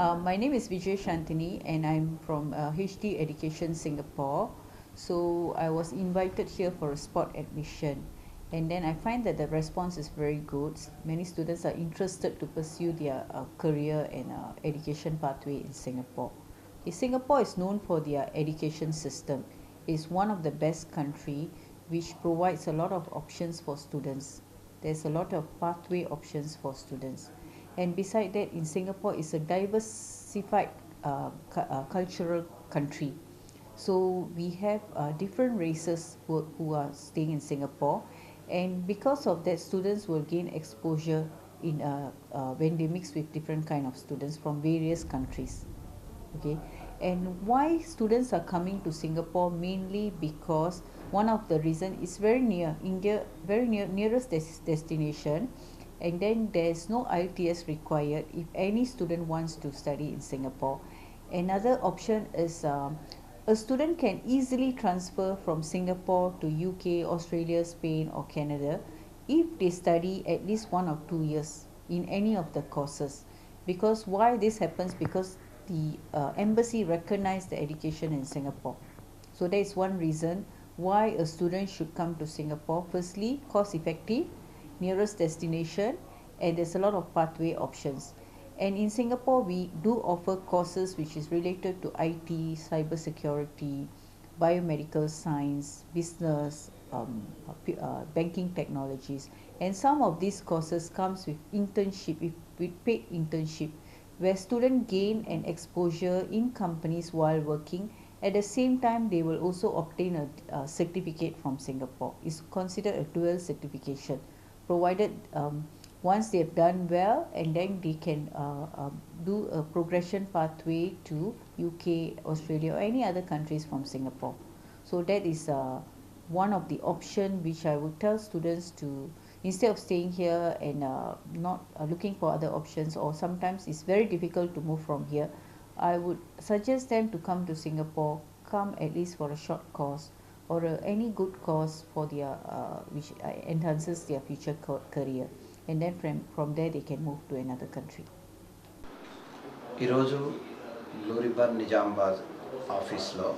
my name is Vijay Shantini and I'm from uh, HD Education Singapore. So I was invited here for a spot admission and then I find that the response is very good. Many students are interested to pursue their uh, career and uh, education pathway in Singapore. Singapore is known for their education system. It's one of the best country which provides a lot of options for students. There's a lot of pathway options for students and beside that in singapore is a diversified uh, cu- uh, cultural country. So we have uh, different races who, who are staying in singapore. And because of that students will gain exposure in uh, uh, when they mix with different kind of students from various countries. Okay? And why students are coming to singapore? Mainly because one of the reason is very near india very near nearest des- destination and then there's no IELTS required if any student wants to study in Singapore. Another option is um, a student can easily transfer from Singapore to UK, Australia, Spain, or Canada if they study at least one or two years in any of the courses. Because why this happens? Because the uh, embassy recognize the education in Singapore. So that is one reason why a student should come to Singapore. Firstly, cost effective nearest destination and there's a lot of pathway options. And in singapore we do offer courses which is related to it cyber security biomedical science business um, uh, banking technologies. And some of these courses comes with internship with, with paid internship where student gain an exposure in companies while working. At the same time they will also obtain a, a certificate from singapore. It's considered a dual certification provided um, once they have done well and then they can uh, um, do a progression pathway to UK, Australia or any other countries from Singapore. So that is uh, one of the option which I would tell students to instead of staying here and uh, not uh, looking for other options or sometimes it's very difficult to move from here. I would suggest them to come to Singapore, come at least for a short course or uh, any good course for their uh, which uh, enhances their future career. And then from, from there they can move to another country. ఈరోజు లూరిబర్ నిజామాబాద్ ఆఫీస్లో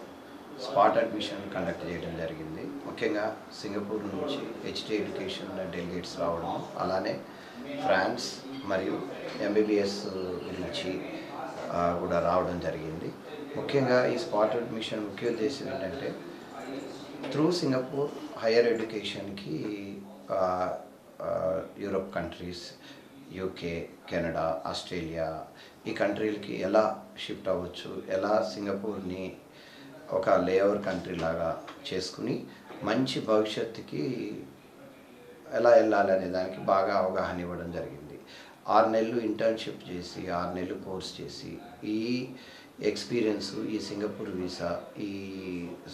spot admission conduct చేయడం జరిగింది. ముఖ్యంగా Singapore నుంచి HD education delegates రావడం అలానే France మరియు MBBS గురించి కూడా రావడం జరిగింది. ముఖ్యంగా ఈ స్పాట్ అడ్మిషన్ ముఖ్య ఉద్దేశం ఏంటంటే త్రూ సింగపూర్ హయ్యర్ ఎడ్యుకేషన్కి Europe countries UK Canada Australia ఈ కంట్రీలకి ఎలా షిఫ్ట్ అవ్వచ్చు ఎలా సింగపూర్ని ఒక లేఓవర్ కంట్రీ లాగా చేసుకుని మంచి భవిష్యత్తుకి ఎలా వెళ్ళాలి అనే దానికి బాగా అవగాహన ఇవ్వడం జరిగింది. ఆరు నెలలు ఇంటర్న్షిప్ చేసి ఆరు నెలలు కోర్స్ చేసి ఈ ఎక్స్పీరియన్స్ ఈ సింగపూర్ వీసా ఈ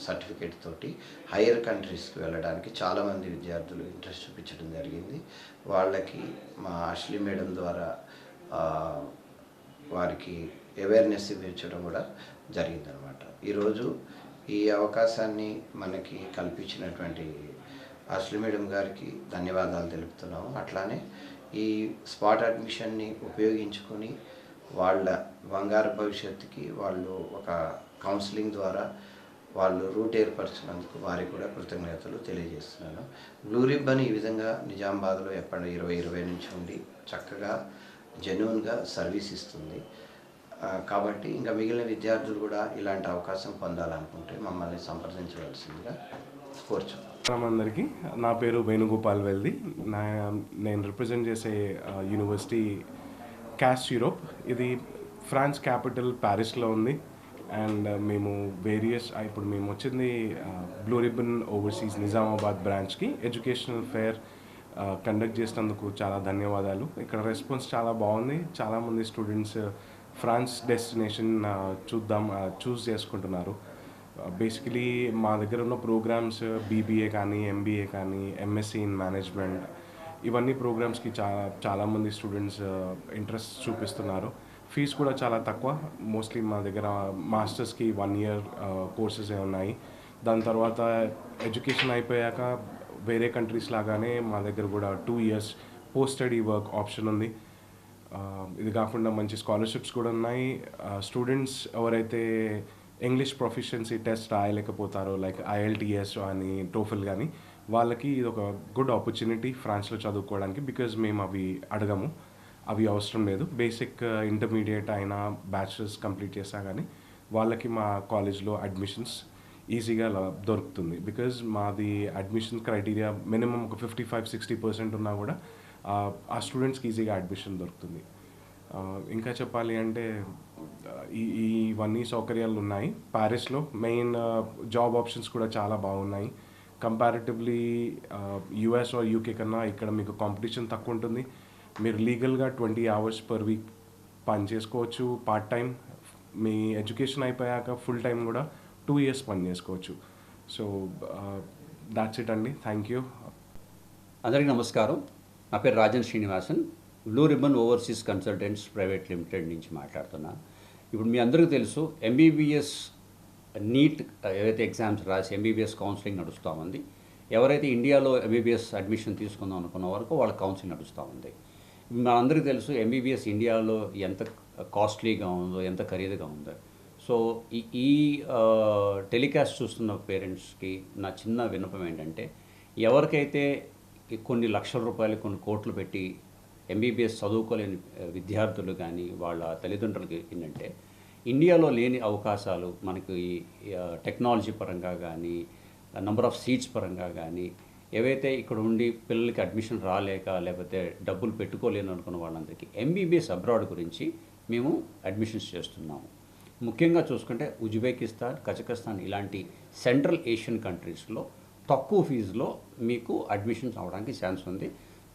సర్టిఫికేట్ తోటి హైయర్ కంట్రీస్కి వెళ్ళడానికి చాలామంది విద్యార్థులు ఇంట్రెస్ట్ చూపించడం జరిగింది. వాళ్ళకి మా అశ్లీ మేడం ద్వారా వారికి అవేర్నెస్ ఇవ్వడం కూడా జరిగిందనమాట ఈరోజు ఈ అవకాశాన్ని మనకి కల్పించినటువంటి అశ్లీ మేడం గారికి ధన్యవాదాలు తెలుపుతున్నాము. అట్లానే ఈ స్పాట్ అడ్మిషన్ని ఉపయోగించుకొని వాళ్ళ బంగారు భవిష్యత్తుకి వాళ్ళు ఒక కౌన్సిలింగ్ ద్వారా వాళ్ళు రూట్ ఏర్పరిచినందుకు వారికి కూడా కృతజ్ఞతలు తెలియజేస్తున్నాను. బ్లూ రిబ్బన్ ఈ విధంగా నిజామాబాద్లో ఎప్పటి ఇరవై ఇరవై నుంచి ఉండి చక్కగా జెన్యున్గా సర్వీస్ ఇస్తుంది. కాబట్టి ఇంకా మిగిలిన విద్యార్థులు కూడా ఇలాంటి అవకాశం పొందాలనుకుంటే మమ్మల్ని సంప్రదించవలసిందిగా కోరుచున్నాం అందరికీ నా పేరు వేణుగోపాల్ వెల్ది. నా నేను రిప్రజెంట్ చేసే యూనివర్సిటీ క్యాష్ యూరోప్ ఇది ఫ్రాన్స్ క్యాపిటల్ ప్యారిస్లో ఉంది. అండ్ uh, మేము వేరియస్ uh, ఇప్పుడు మేము వచ్చింది బ్లూ రిబన్ ఓవర్సీస్ నిజామాబాద్ బ్రాంచ్కి ఎడ్యుకేషనల్ ఫేర్ కండక్ట్ చేసినందుకు చాలా ధన్యవాదాలు. ఇక్కడ రెస్పాన్స్ చాలా బాగుంది. చాలామంది స్టూడెంట్స్ ఫ్రాన్స్ డెస్టినేషన్ చూద్దాం uh, చూస్ చేసుకుంటున్నారు. బేసికలీ మా దగ్గర ఉన్న ప్రోగ్రామ్స్ బీబీఏ కానీ ఎంబీఏ కానీ ఎంఎస్సీ ఇన్ మేనేజ్మెంట్ ఇవన్నీ ప్రోగ్రామ్స్కి చాలా చాలామంది స్టూడెంట్స్ ఇంట్రెస్ట్ చూపిస్తున్నారు. ఫీజు కూడా చాలా తక్కువ. మోస్ట్లీ మా దగ్గర మాస్టర్స్కి వన్ ఇయర్ కోర్సెస్ ఉన్నాయి. దాని తర్వాత ఎడ్యుకేషన్ అయిపోయాక వేరే కంట్రీస్ లాగానే మా దగ్గర కూడా two years post study work option ఉంది. Uh, ఇది కాకుండా మంచి స్కాలర్షిప్స్ కూడా ఉన్నాయి. Uh, స్టూడెంట్స్ ఎవరైతే ఇంగ్లీష్ ప్రొఫిషియన్సీ టెస్ట్ రాయలేకపోతారో లైక్ ఐఎల్టీఎస్ అని టోఫిల్ కానీ వాళ్ళకి ఇది ఒక గుడ్ ఆపర్చునిటీ ఫ్రాన్స్లో చదువుకోవడానికి బికాజ్ మేము అవి అడగము. అవి అవసరం లేదు. బేసిక్ uh, ఇంటర్మీడియట్ అయినా బ్యాచిలర్స్ కంప్లీట్ చేసా కానీ వాళ్ళకి మా కాలేజ్లో అడ్మిషన్స్ ఈజీగా దొరుకుతుంది. బికాజ్ మాది అడ్మిషన్ క్రైటీరియా మినిమం ఒక ఫిఫ్టీ ఫైవ్ సిక్స్టీ పర్సెంట్ ఉన్నా కూడా uh, ఆ, స్టూడెంట్స్కి ఈజీగా అడ్మిషన్ దొరుకుతుంది. Uh, ఇంకా చెప్పాలి అంటే ఈ ఇవన్నీ సౌకర్యాలు ఉన్నాయి. ప్యారిస్లో మెయిన్ జాబ్ ఆప్షన్స్ కూడా చాలా బాగున్నాయి. కంపారిటివ్లీ యుఎస్ ఆర్ యూకే కన్నా ఇక్కడ మీకు కాంపిటీషన్ తక్కువ ఉంటుంది. మీరు లీగల్గా ట్వంటీ అవర్స్ పర్ వీక్ పని చేసుకోవచ్చు పార్ట్ టైం మీ ఎడ్యుకేషన్ అయిపోయాక ఫుల్ టైం కూడా టూ ఇయర్స్ పని చేసుకోవచ్చు. సో దాట్స్ ఇట్ అండి. థ్యాంక్ యూ అందరికీ నమస్కారం. నా పేరు Rajan Srinivasan. Blue ribbon overseas consultants private limited నుంచి మాట్లాడుతున్నా. ఇప్పుడు మీ అందరికీ తెలుసు ఎంబీబీఎస్ నీట్ ఏవైతే ఎగ్జామ్స్ రాసి ఎంబీబీఎస్ కౌన్సిలింగ్ నడుస్తూ ఉంది ఎవరైతే ఇండియాలో ఎంబీబీఎస్ అడ్మిషన్ తీసుకుందాం అనుకున్న వరకు వాళ్ళ కౌన్సిలింగ్ నడుస్తూ ఉంది. మనందరికీ తెలుసు ఎంబీబీఎస్ ఇండియాలో ఎంత కాస్ట్లీగా ఉందో ఎంత ఖరీదుగా ఉందో. సో ఈ ఈ టెలికాస్ట్ చూస్తున్న పేరెంట్స్కి నా చిన్న విన్నపం ఏంటంటే ఎవరికైతే కొన్ని లక్షల రూపాయలు కొన్ని కోట్లు పెట్టి ఎంబీబీఎస్ చదువుకోలేని విద్యార్థులు కానీ వాళ్ళ తల్లిదండ్రులకి ఏంటంటే ఇండియాలో లేని అవకాశాలు మనకి ఈ, టెక్నాలజీ పరంగా కానీ నంబర్ ఆఫ్ సీట్స్ పరంగా కానీ ఏవైతే ఇక్కడ ఉండి పిల్లలకి అడ్మిషన్ రాలేక లేకపోతే డబ్బులు పెట్టుకోలేను అనుకున్న వాళ్ళందరికీ ఎంబీబీఎస్ అబ్రాడ్ గురించి మేము అడ్మిషన్స్ చేస్తున్నాము. ముఖ్యంగా చూసుకుంటే ఉజ్బెకిస్తాన్ కజకస్తాన్ ఇలాంటి సెంట్రల్ ఏషియన్ కంట్రీస్లో తక్కువ ఫీజులో మీకు అడ్మిషన్స్ అవడానికి ఛాన్స్ ఉంది.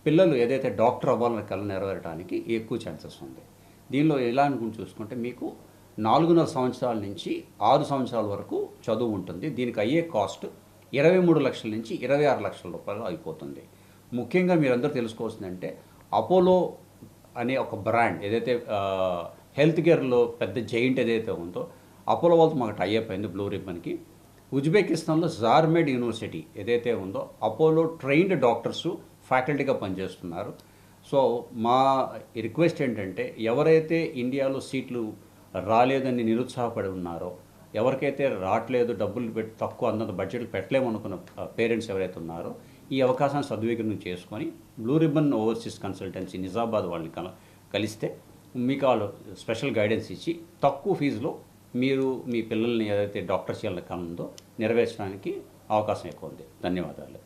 పిల్లలు ఏదైతే డాక్టర్ అవ్వాలని కళ నెరవేరడానికి ఎక్కువ ఛాన్సెస్ ఉంది. దీనిలో ఎలా అనుకుని చూసుకుంటే మీకు నాలుగున్నర సంవత్సరాల నుంచి ఆరు సంవత్సరాల వరకు చదువు ఉంటుంది. దీనికి అయ్యే కాస్ట్ ఇరవై మూడు లక్షల నుంచి ఇరవై ఆరు లక్షల రూపాయలు అయిపోతుంది. ముఖ్యంగా మీరందరూ తెలుసుకోవాల్సిందంటే అపోలో అనే ఒక బ్రాండ్ ఏదైతే హెల్త్ కేర్లో పెద్ద జైంట్ ఏదైతే ఉందో అపోలో వాళ్ళతో మాకు టైఅప్ అయింది బ్లూ రిబ్బన్కి ఉజ్బెకిస్తాన్లో జార్మెడ్ యూనివర్సిటీ ఏదైతే ఉందో అపోలో ట్రైన్డ్ డాక్టర్స్ ఫ్యాకల్టీగా పనిచేస్తున్నారు. సో మా రిక్వెస్ట్ ఏంటంటే ఎవరైతే ఇండియాలో సీట్లు రాలేదని నిరుత్సాహపడి ఉన్నారో ఎవరికైతే రావట్లేదు డబ్బులు పెట్టి తక్కువ అందంత బడ్జెట్లు పెట్టలేము అనుకున్న పేరెంట్స్ ఎవరైతే ఉన్నారో ఈ అవకాశాన్ని సద్వినియోగం చేసుకొని blue ribbon overseas consultancy Nizamabad వాళ్ళని కల కలిస్తే మీకు వాళ్ళు స్పెషల్ గైడెన్స్ ఇచ్చి తక్కువ ఫీజులో మీరు మీ పిల్లల్ని ఏదైతే డాక్టర్ చేయాలని కనుందో నెరవేర్చడానికి అవకాశం ఎక్కువ ఉంది. ధన్యవాదాలు.